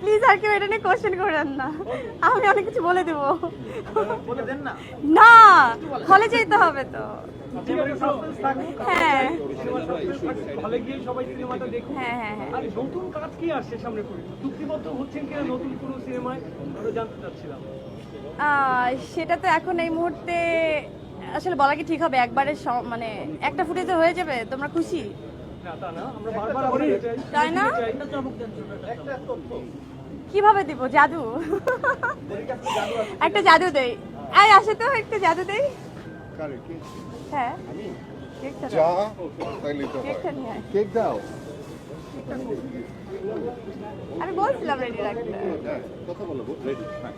Please আর কেউ এটা নিয়ে কোশ্চেন করেন না। আমি অনেক কিছু বলে দেবো। বলে দেন না? না হলে যেতে হবে তো। হ্যাঁ। হ্যাঁ হ্যাঁ হ্যাঁ। নতুন কাজ কি আসছে সামনে চুক্তিবদ্ধ হচ্ছেন কিনা নতুন কোনো সিনেমায়? জানতে চাচ্ছিলাম। সেটা তো এখন এই মুহূর্তে আসলে বলা কি ঠিক হবে? একবারে মানে একটা ফুটেজে হয়ে যাবে? তোমরা খুশি? না তা না? আমরা বারবার বলতে চাই তাই না? কীভাবে দিব? জাদু? একটা জাদু দেই। এই আসে তো একটা জাদু দেই। হ্যাঁ। দাও। আয়। কেক আমি বলছিলাম রেডি রাখতে। হ্যাঁ কথা বলো রেডি হ্যাঁ।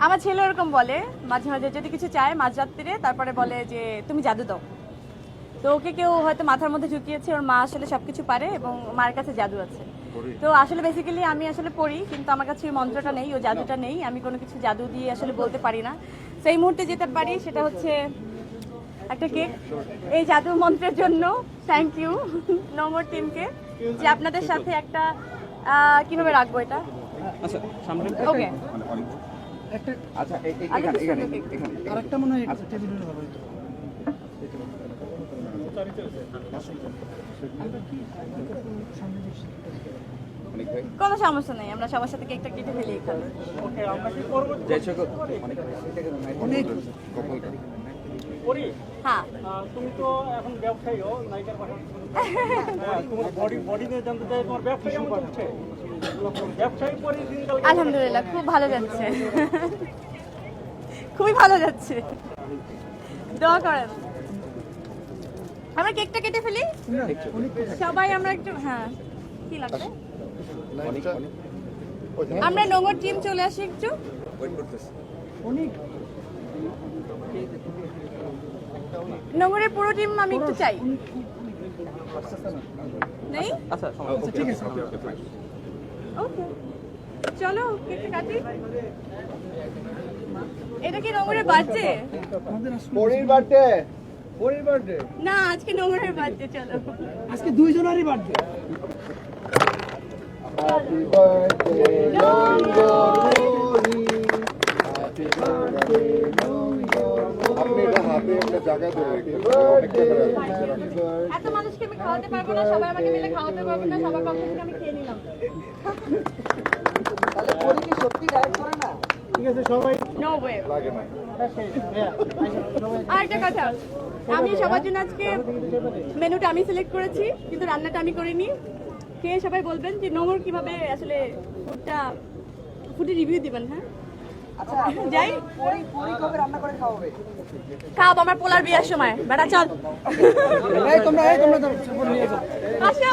আমার ছেলে ওরকম বলে মাঝে মাঝে যদি কিছু চায় মাঝরাত্রিরে তারপরে বলে যে তুমি জাদু দাও। তো ওকে কেউ হয়তো মাথার মধ্যে ঢুকিয়েছে ওর মা আসলে সবকিছু পারে এবং মার কাছে জাদু আছে। তো আসলে বেসিক্যালি আমি আসলে পড়ি কিন্তু আমার কাছে ওই মন্ত্রটা নেই ও জাদুটা নেই। আমি কোনো কিছু জাদু দিয়ে আসলে বলতে পারি না। সেই মুহূর্তে যেতে পারি সেটা হচ্ছে একটা কেক এই জাদু মন্ত্রের জন্য থ্যাংক ইউ নম্বর টিমকে যে আপনাদের সাথে একটা কীভাবে রাখব এটা? ওকে মানে আচ্ছা এ- এ- আরেকটু এখানে এখানে এখানে আরেকটা মনে হয় টেবিলের হবে কোনো সমস্যা নেই আমরা সবার সাথে কেকটা কেটে ফেলি এখানে। হ্যাঁ। তুমি তো এখন ব্যবসায়ীও নায়িকার হ্যাঁ, তোমার বডি বডি নিয়ে জানতে চাই তোমার ব্যবসা কেমন চলছে? আলহামদুলিল্লাহ খুব ভালো যাচ্ছে। খুবই ভালো যাচ্ছে। দোয়া করেন। আমরা কেকটা কেটে ফেলি? সবাই আমরা একটু হ্যাঁ। কি লাগবে? আমরা নোংর টিম চলে আসি একটু। নোংরের পুরো টিম আমি একটু চাই। নেই? আচ্ছা ওকে ঠিক আছে। ওকে। চলো কেকটা কাটি। এটা কি নোংরের বার্থডে? পরির বার্থডে। পরের বার্থডে না আজকে নোংরের বার্থডে চলো। আজকে দুইজনেরই birthday happy birthday Nandini happy birthday আপনি এটা হাতে একটা জায়গা ধরে এত মানুষকে আমি খাওয়াতে পারব না সবাই আমাকে মিলে খাওয়াতে পারব না সবার পক্ষ থেকে আমি খেয়ে নিলাম। ঠিক আছে সবাই নো ওয়ে লাগে আর একটা কথা আমি সবার জন্য আজকে মেনুটা আমি সিলেক্ট করেছি কিন্তু রান্নাটা আমি করিনি। খেয়ে সবাই বলবেন যে নোংর কীভাবে আসলে ফুডটা ফুডে রিভিউ দিবেন হ্যাঁ? যাই। খাও আমার পোলার বিয়ের সময়। বেটা চল। তোমরা তোমরা যাও, নিয়ে যাও আসো।